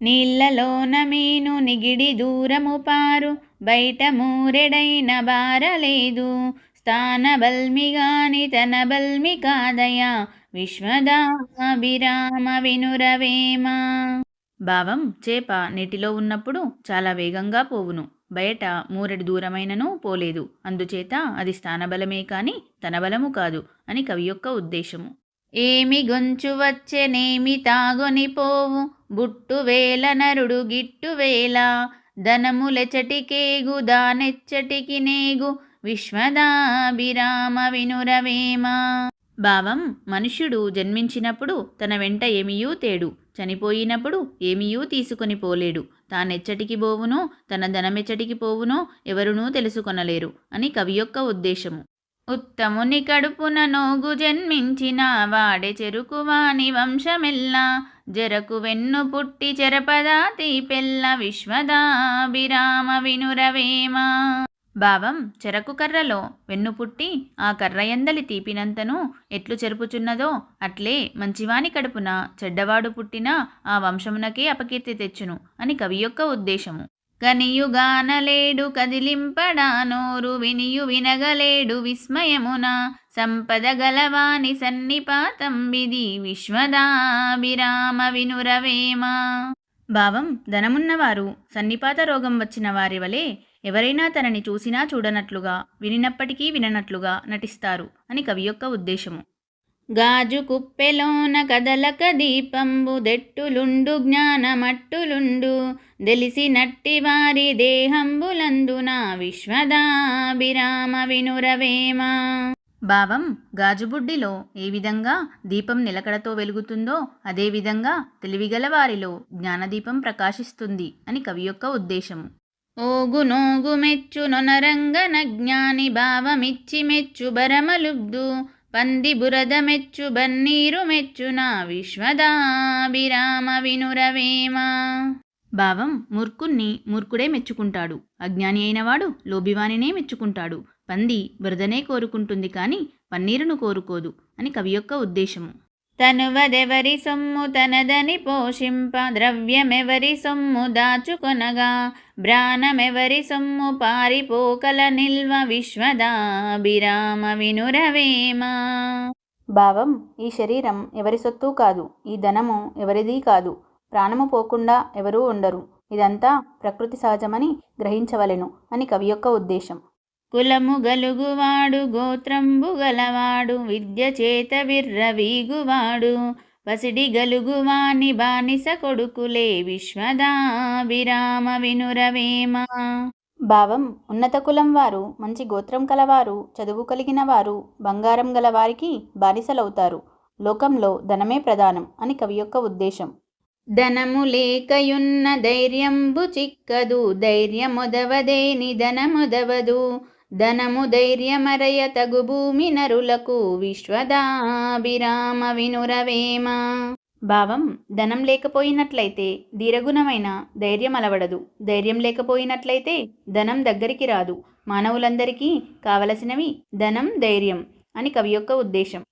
నీళ్ళలోన మీను నిగిడి దూరము పారు బయట మూరెడైన బారలేదు. స్థాన బల్మిగాని తన బల్మి కాదయా విశ్వదాభిరామ వినురవేమా. భావం చేప నీటిలో ఉన్నప్పుడు చాలా వేగంగా పోవును. బయట మూరెడు దూరమైనను పోలేదు. అందుచేత అది స్థానబలమే కాని తన బలము కాదు అని కవి యొక్క ఉద్దేశము. ఏమి గొంచు వచ్చెనేమి తాగొని పోవు. బుట్టు వేల నరుడు గిట్టు వేల. ధనములెచటికేగు దానెచ్చటికి నేగు. విశ్వదాభిరామ వినురవేమ. భావం మనుష్యుడు జన్మించినప్పుడు తన వెంట ఏమియూ తేడు. చనిపోయినప్పుడు ఏమియూ తీసుకొని పోలేడు. తానెచ్చటికి పోవునో తన ధనమెచ్చటికి పోవునో ఎవరునూ తెలుసుకొనలేరు అని కవి యొక్క ఉద్దేశము. ఉత్తముని కడుపున నోగు జన్మించిన వాడే చెరుకువాని వంశమెల్లా. జరకు వెన్ను పుట్టి చెరపదా తీపెల్ల విశ్వదాభిరామ వినురవేమా. భావం చెరకు కర్రలో వెన్ను పుట్టి ఆ కర్ర ఎందలి తీపినంతను ఎట్లు చెరుపుచున్నదో అట్లే మంచివాని కడుపున చెడ్డవాడు పుట్టినా ఆ వంశమునకే అపకీర్తి తెచ్చును అని కవి యొక్క ఉద్దేశము. కనియుగానలేడు కదిలింపడా నోరు వినియు వినగలేడు విస్మయమున సంపద గలవాని సన్నిపాతం విధి విశ్వదాభిరామ వినురవేమ. భావం ధనమున్నవారు సన్నిపాత రోగం వచ్చిన వారి వలె ఎవరైనా తనని చూసినా చూడనట్లుగా వినినప్పటికీ విననట్లుగా నటిస్తారు అని కవి యొక్క ఉద్దేశము. గాజు కుప్పెలోన కదలక దీపంబు దెట్టులుండు జ్ఞానమట్టులుండు దెలిసి నట్టి వారి దేహంబులందున విశ్వదాభిరామ వినురవేమ భావం గాజుబుడ్డిలో ఏ విధంగా దీపం నిలకడతో వెలుగుతుందో అదేవిధంగా తెలివిగల వారిలో జ్ఞానదీపం ప్రకాశిస్తుంది అని కవి యొక్క ఉద్దేశము. ఓగు నోగు మెచ్చు నొనరంగన జ్ఞాని భావమిచ్చి మెచ్చు బరమలుబ్దు పంది బురద మెచ్చు బన్నీరు మెచ్చున విశ్వదాభిరామ వినురవేమా. భావం మూర్ఖుణ్ణి మూర్ఖుడే మెచ్చుకుంటాడు. అజ్ఞాని అయినవాడు లోబివానినే మెచ్చుకుంటాడు. పంది బురదనే కోరుకుంటుంది కానీ పన్నీరును కోరుకోదు అని కవి యొక్క ఉద్దేశము. తనువదెవరి సొమ్ము తనదని పోషింప ద్రవ్యమెవరి సొమ్ము దాచుకొనగా బ్రాణమెవరి సొమ్ము పారిపోకల నిల్వ విశ్వదాభిరామ వినురవేమ. భావం ఈ శరీరం ఎవరి సొత్తు కాదు ఈ ధనము ఎవరిది కాదు ప్రాణము పోకుండా ఎవరూ ఉండరు. ఇదంతా ప్రకృతి సహజమని గ్రహించవలెను అని కవి యొక్క ఉద్దేశం. కులము గలుగువాడు గోత్రంబు గలవాడు విద్య చేత విర్రవీగువాడు. పసిడి గలుగువాని బానిస కొడుకులే విశ్వదాభిరామ వినురవేమ భావం ఉన్నత కులం వారు మంచి గోత్రం కలవారు చదువు కలిగిన వారు బంగారం గలవారికి బానిసలవుతారు. లోకంలో ధనమే ప్రధానం అని కవి యొక్క ఉద్దేశం. ధనము లేకయున్న ధైర్యంబు చిక్కదు ధైర్యమొదవదేని ధనముదవదు ధనము ధైర్యమరయ తగు భూమి నరులకు విశ్వదాభిరామ వినురవేమ. భావం ధనం లేకపోయినట్లయితే ధీరగుణమైన ధైర్యం అలవడదు. ధైర్యం లేకపోయినట్లయితే ధనం దగ్గరికి రాదు. మానవులందరికీ కావలసినవి ధనం ధైర్యం అని కవి యొక్క ఉద్దేశం.